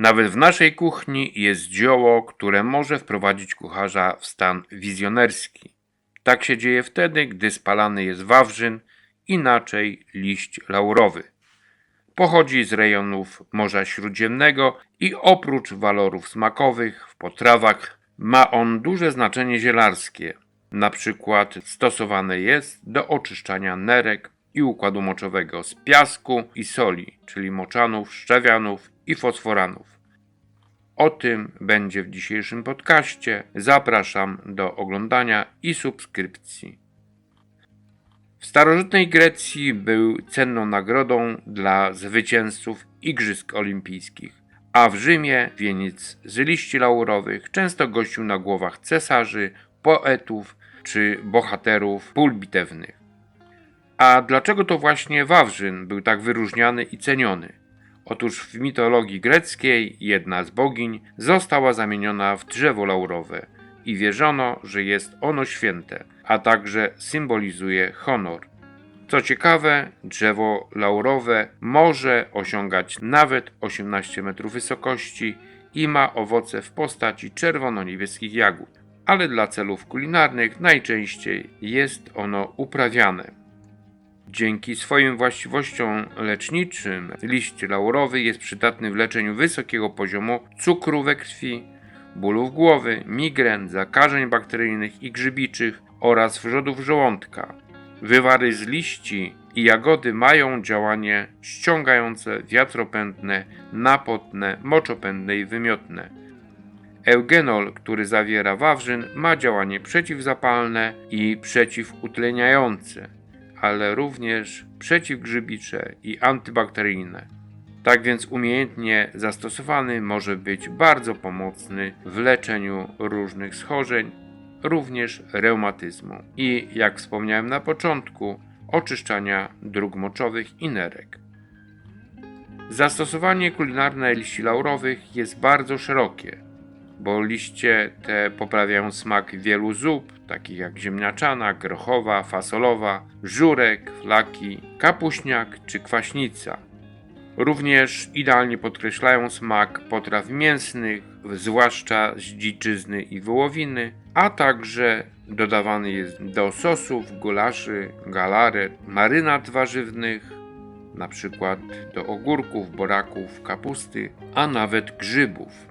Nawet w naszej kuchni jest zioło, które może wprowadzić kucharza w stan wizjonerski. Tak się dzieje wtedy, gdy spalany jest wawrzyn, inaczej liść laurowy. Pochodzi z rejonów Morza Śródziemnego i oprócz walorów smakowych w potrawach ma on duże znaczenie zielarskie. Na przykład stosowane jest do oczyszczania nerek i układu moczowego z piasku i soli, czyli moczanów, szczawianów i fosforanów. O tym będzie w dzisiejszym podcaście. Zapraszam do oglądania i subskrypcji. W starożytnej Grecji był cenną nagrodą dla zwycięzców Igrzysk Olimpijskich, a w Rzymie wieniec z liści laurowych często gościł na głowach cesarzy, poetów czy bohaterów pól bitewnych. A dlaczego to właśnie Wawrzyn był tak wyróżniany i ceniony? Otóż w mitologii greckiej jedna z bogiń została zamieniona w drzewo laurowe i wierzono, że jest ono święte, a także symbolizuje honor. Co ciekawe, drzewo laurowe może osiągać nawet 18 metrów wysokości i ma owoce w postaci czerwono-niebieskich jagód, ale dla celów kulinarnych najczęściej jest ono uprawiane. Dzięki swoim właściwościom leczniczym liść laurowy jest przydatny w leczeniu wysokiego poziomu cukru we krwi, bólów głowy, migren, zakażeń bakteryjnych i grzybiczych oraz wrzodów żołądka. Wywary z liści i jagody mają działanie ściągające, wiatropędne, napotne, moczopędne i wymiotne. Eugenol, który zawiera wawrzyn, ma działanie przeciwzapalne i przeciwutleniające, ale również przeciwgrzybicze i antybakteryjne. Tak więc umiejętnie zastosowany może być bardzo pomocny w leczeniu różnych schorzeń, również reumatyzmu i, jak wspomniałem na początku, oczyszczania dróg moczowych i nerek. Zastosowanie kulinarne liści laurowych jest bardzo szerokie, bo liście te poprawiają smak wielu zup, takich jak ziemniaczana, grochowa, fasolowa, żurek, flaki, kapuśniak czy kwaśnica. Również idealnie podkreślają smak potraw mięsnych, zwłaszcza z dziczyzny i wołowiny, a także dodawany jest do sosów, gulaszy, galaret, marynat warzywnych, na przykład do ogórków, boraków, kapusty, a nawet grzybów.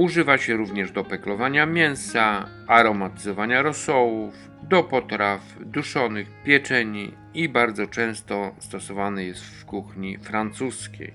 Używa się również do peklowania mięsa, aromatyzowania rosołów, do potraw duszonych, pieczeni i bardzo często stosowany jest w kuchni francuskiej.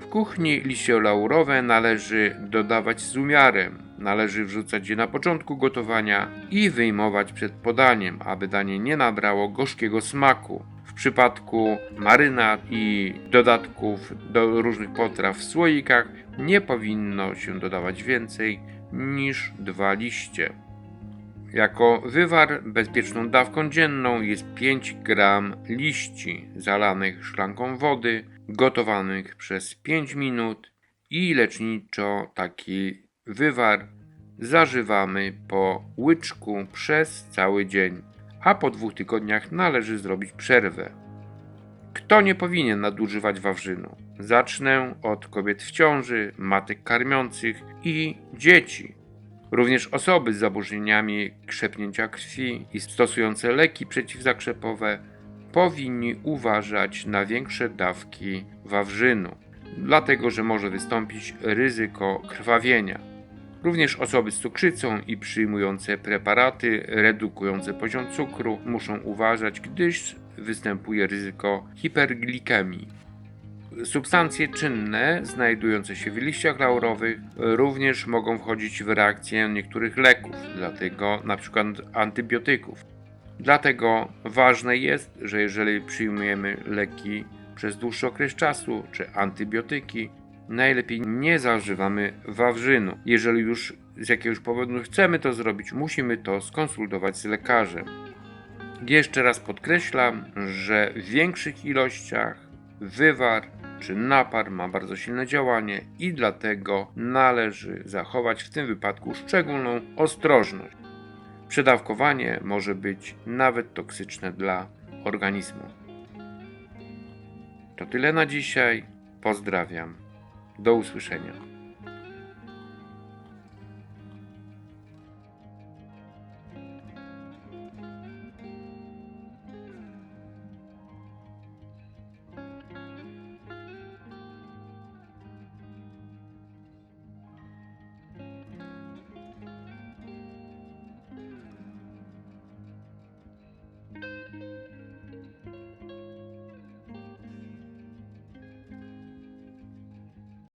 W kuchni liście laurowe należy dodawać z umiarem. Należy wrzucać je na początku gotowania i wyjmować przed podaniem, aby danie nie nabrało gorzkiego smaku. W przypadku marynat i dodatków do różnych potraw w słoikach nie powinno się dodawać więcej niż dwa liście. Jako wywar bezpieczną dawką dzienną jest 5 gram liści zalanych szklanką wody, gotowanych przez 5 minut i leczniczo taki wywar zażywamy po łyczku przez cały dzień, a po dwóch tygodniach należy zrobić przerwę. Kto nie powinien nadużywać wawrzynu? Zacznę od kobiet w ciąży, matek karmiących i dzieci. Również osoby z zaburzeniami krzepnięcia krwi i stosujące leki przeciwzakrzepowe powinni uważać na większe dawki wawrzynu, dlatego że może wystąpić ryzyko krwawienia. Również osoby z cukrzycą i przyjmujące preparaty redukujące poziom cukru muszą uważać, gdyż występuje ryzyko hiperglikemii. Substancje czynne znajdujące się w liściach laurowych również mogą wchodzić w reakcję niektórych leków, dlatego przykład antybiotyków. Dlatego ważne jest, że jeżeli przyjmujemy leki przez dłuższy okres czasu czy antybiotyki, najlepiej nie zażywamy wawrzynu. Jeżeli już z jakiegoś powodu chcemy to zrobić, musimy to skonsultować z lekarzem. Jeszcze raz podkreślam, że w większych ilościach wywar czy napar ma bardzo silne działanie i dlatego należy zachować w tym wypadku szczególną ostrożność. Przedawkowanie może być nawet toksyczne dla organizmu. To tyle na dzisiaj. Pozdrawiam. Do usłyszenia.